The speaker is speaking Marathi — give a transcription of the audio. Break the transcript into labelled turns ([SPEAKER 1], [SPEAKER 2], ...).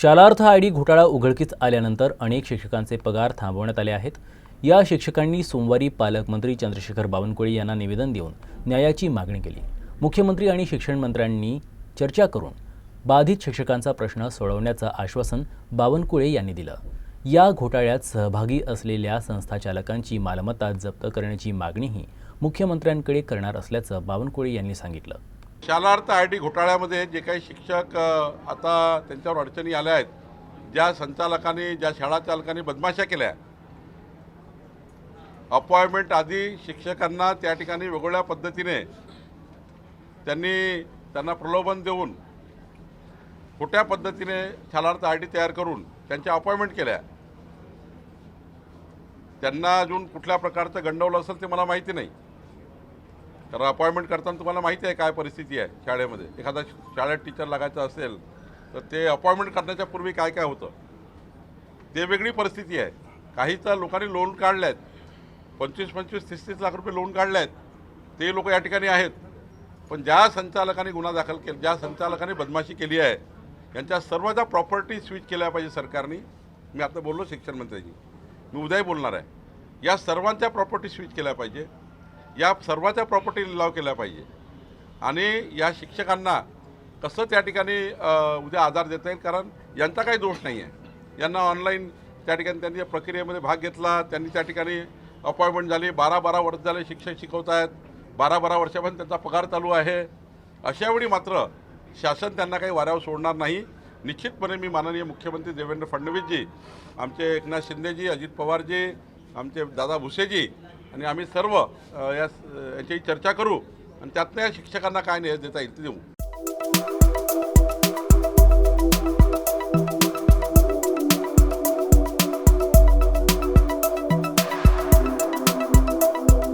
[SPEAKER 1] शालार्थ आय डी घोटाळा उघडकीस आल्यानंतर अनेक शिक्षकांचे पगार थांबवण्यात आले आहेत. या शिक्षकांनी सोमवारी पालकमंत्री चंद्रशेखर बावनकुळे यांना निवेदन देऊन न्यायाची मागणी केली. मुख्यमंत्री आणि शिक्षण मंत्र्यांनी चर्चा करून बाधित शिक्षकांचा प्रश्न सोडवण्याचं आश्वासन बावनकुळे यांनी दिलं. या घोटाळ्यात सहभागी असलेल्या संस्थाचालकांची मालमत्ता जप्त करण्याची मागणीही मुख्यमंत्र्यांकडे करणार असल्याचं बावनकुळे यांनी सांगितलं.
[SPEAKER 2] शालार्थ आय डी घोटाळ्यामध्ये जे काही शिक्षक आता त्यांच्यावर अडचणी आल्या आहेत ज्या संचालकांनी ज्या शाळा चालकांनी बदमाशा केल्या अपॉइंटमेंट आधी शिक्षकांना त्या ठिकाणी वेगवेगळ्या पद्धतीने त्यांनी त्यांना प्रलोभन देऊन खोट्या पद्धतीने शालार्थ आय डी तयार करून त्यांच्या अपॉइंटमेंट केल्या. त्यांना अजून कुठल्या प्रकारचं गंडवलं असेल ते मला माहिती नाही. कारण अपॉइंटमेंट करताना तुम्हाला माहिती आहे काय परिस्थिती आहे शाळेमध्ये. एखादा शाळेत टीचर लागायचं असेल तर ते अपॉइंटमेंट करण्याच्या पूर्वी काय काय होतं? ते वेगळी परिस्थिती आहे. काही तर लोकांनी लोन काढले आहेत पंचवीस पंचवीस तीस तीस लाख रुपये लोन काढले आहेत ते लोक या ठिकाणी आहेत. पण ज्या संचालकांनी गुन्हा दाखल केला ज्या संचालकांनी बदमाशी केली आहे यांच्या सर्वांच्या प्रॉपर्टी स्विच केल्या पाहिजे सरकारने. मी आता बोललो शिक्षण मंत्र्यांनी. मी उद्याही बोलणार आहे. या सर्वांच्या प्रॉपर्टी स्विच केल्या पाहिजे. या सर्वाच्या प्रॉपर्टी लिलाव केल्या पाहिजे. आणि या शिक्षकांना कसं त्या ठिकाणी उद्या आधार देता येईल? कारण यांचा काही दोष नाही आहे यांना ऑनलाईन त्या ठिकाणी त्यांनी या प्रक्रियेमध्ये भाग घेतला त्यांनी त्या ठिकाणी अपॉइंटमेंट झाली बारा बारा वर्ष झाले शिक्षक शिकवत आहेत बारा बारा वर्षापर्यंत त्यांचा पगार चालू आहे. अशावेळी मात्र शासन त्यांना काही वाऱ्यावर सोडणार नाही. निश्चितपणे मी माननीय मुख्यमंत्री देवेंद्र फडणवीसजी आमचे एकनाथ शिंदेजी अजित पवारजी आमचे दादा भुसेजी आणि आम्ही सर्व या याची चर्चा करू आणि त्यातनं या शिक्षकांना काय न्याय देता येईल ते देऊ.